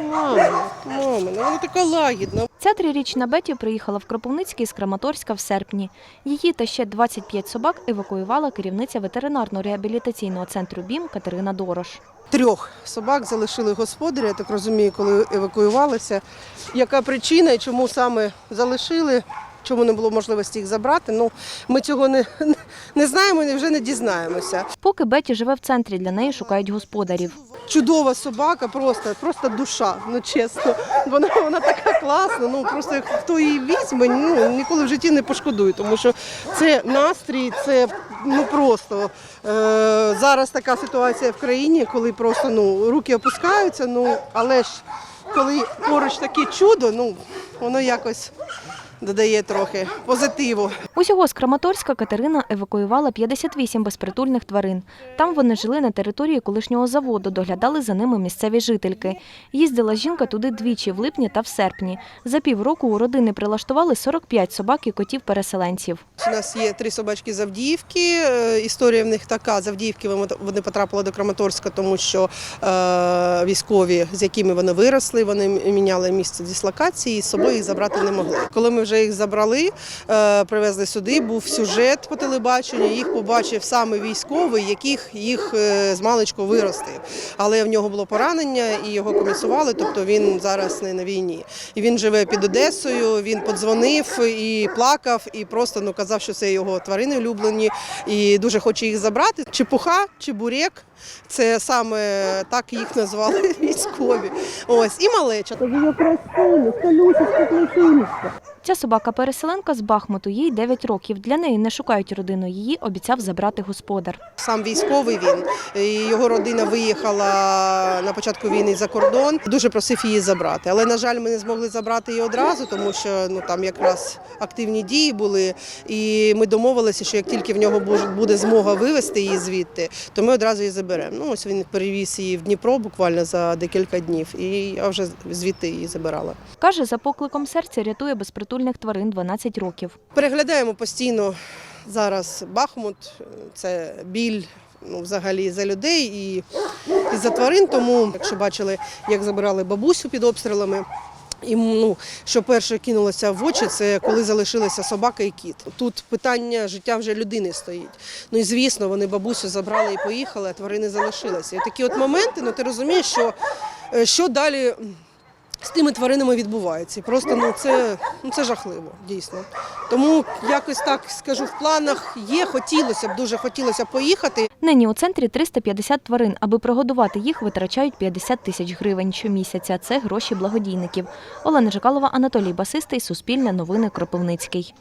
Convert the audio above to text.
Мама, мама, ну вона така лагідна. Ця трирічна Беті приїхала в Кропивницький з Краматорська в серпні. Її та ще 25 собак евакуювала керівниця ветеринарно-реабілітаційного центру БІМ Катерина Дорош. Трьох собак залишили господаря, я так розумію, коли евакуювалися. Яка причина і чому саме залишили? Чому не було можливості їх забрати? Ну, ми цього не, не знаємо і вже не дізнаємося. Поки Беті живе в центрі, для неї шукають господарів. Чудова собака, просто, просто душа, ну чесно. Вона, вона така класна. Ну просто хто її візьме, ну ніколи в житті не пошкодує, тому що це настрій, це ну просто е, зараз така ситуація в країні, коли просто ну руки опускаються. Ну але ж коли поруч таке чудо, ну воно якось додає трохи позитиву. Усього з Краматорська Катерина евакуювала 58 безпритульних тварин. Там вони жили на території колишнього заводу, доглядали за ними місцеві жительки. Їздила жінка туди двічі в липні та в серпні. За півроку у родини прилаштували 45 собак і котів-переселенців. У нас є три собачки з Авдіївки. Е, Історія в них така. З Авдіївки вони- вони потрапили до Краматорська, тому що е, військові, з якими вони виросли, вони міняли місце дислокації і з собою їх забрати не могли. Коли ми вже їх забрали, е, привезли сюди, був сюжет по телебаченню. Їх побачив саме військовий, яких їх е, з маличку виростив. Але в нього було поранення і його комісували, тобто він зараз не на війні. І він живе під Одесою. Він подзвонив і плакав, і просто ну казав, що це його тварини улюблені, і дуже хоче їх забрати. Чепуха, чебурек. Це саме так їх назвали військові. Ось і малеча. Ця собака-переселенка з Бахмуту, їй 9 років. Для неї не шукають родину. Її обіцяв забрати господар. Сам військовий він його родина виїхала на початку війни за кордон. Дуже просив її забрати. Але на жаль, ми не змогли забрати її одразу, тому що ну там якраз активні дії були. І ми домовилися, що як тільки в нього буде змога вивезти її звідти, то ми одразу її заберемо. Ну ось він перевіз її в Дніпро буквально за декілька днів, і я вже звідти її забирала. Каже, за покликом серця рятує безпритульних тварин 12 років. Переглядаємо постійно зараз Бахмут, це біль. Ну, взагалі за людей і, і за тварин. Тому, якщо бачили, як забирали бабусю під обстрілами. І ну, що перше кинулося в очі, це коли залишилися собака і кіт. Тут питання життя вже людини стоїть. Ну і звісно, вони бабусю забрали і поїхали, а тварини залишилися. І такі от моменти, ну ти розумієш, що, е, що далі з тими тваринами відбувається. Просто ну це, ну це жахливо, дійсно. Тому якось так скажу, в планах є, хотілося б, дуже хотілося поїхати. Нині у центрі 350 тварин. Аби прогодувати їх, витрачають 50 тисяч гривень щомісяця. Це гроші благодійників. Олена Жикалова, Анатолій Басистий, Суспільне новини Кропивницький.